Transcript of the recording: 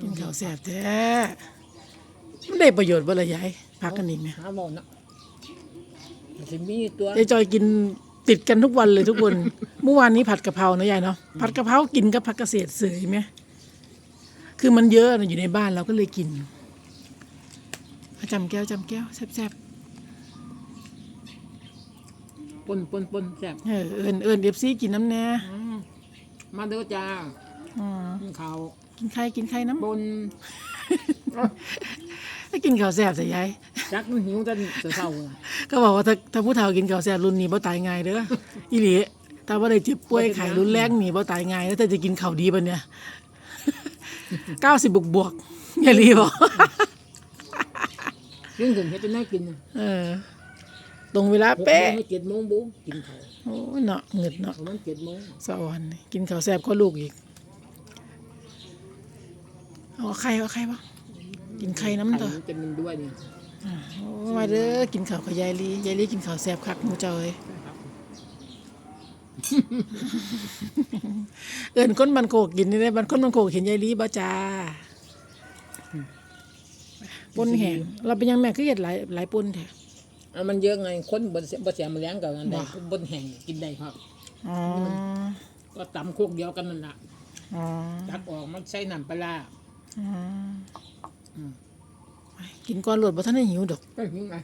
กินข้าวแซ่บแท้มันได้ประโยชน์บ่ละยายพักกันอีกเนี่ยหาบ่เนาะมันสิมีตัวยายจอยกินติดกันทุกวันเลยทุกคน เมื่อวานนี้ผัดกะเพรานะยายเนาะผัดกะเพรากินกับผักเกษตรเสยไหมคือมันเยอะนะอยู่ในบ้านเราก็เลยกินจำแก้วจำแก้วแซ่บปนปนปนแซ่บๆเออเอิญเอิญเอฟซีกินน้ำแน่อืมมาเด้อจ้า อืมกินข้าวกินไข่กินไข่น้ำปนถ้ากินข้าวแซ่บสิยายจักมันหิวจนเศร้าๆอะก็บอกว่าถ้าถ้าผู้เฒ่ากินข้าวแซ่บรุ่นนี้บ่ตายง่ายเด้ออีหลีถ้าว่าได้เจ็บป่วยไข้รุนแรงนี่บ่ตายง่ายแล้วถ้าจะกินข้าวดีปะเนี่ย90บวกบวกๆอย่าลีบอกยิ่งถึงเฮ็ดจะน่ากินน่ะเออ ตรงเวลาเป๊ะหกโมงไม่เจ็ดโมงบุกินข้าวโอ้ยเนาะเงิดเนาะประมาณเจ็ดโมงสะออนนี่กินข้าวแซ่บก็ลูกอีก เอาไข่เอาไข่ปะกินไข่น้ำไข่เด้อมันจะมันด้วยเนี่ยโอ้มาเด้อกินข้าวกับยายลียายลีกินข้าวแซ่บคักหมูเจ้าเอ้ยเอินคนบันโคกกินนี่ได้บันคนบันโคกเห็นยายลีบ่จ้าปนแห้งเราเป็นยังแม่คือเห็ดหลายหลายปนแท้อะมันเยอะไงคนบ่เสียบ่เสียมาแล้งกับอันใดบ่บนแห้งกินได้ครับอ๋อก็ตำโคกเดียวกันนั่นแหละอ๋อตักออกมันใส่น้ำปลาร้าอ๋ออืม กินก่อนโหลดบ่ทันได้หิวดอก ก็หิวไง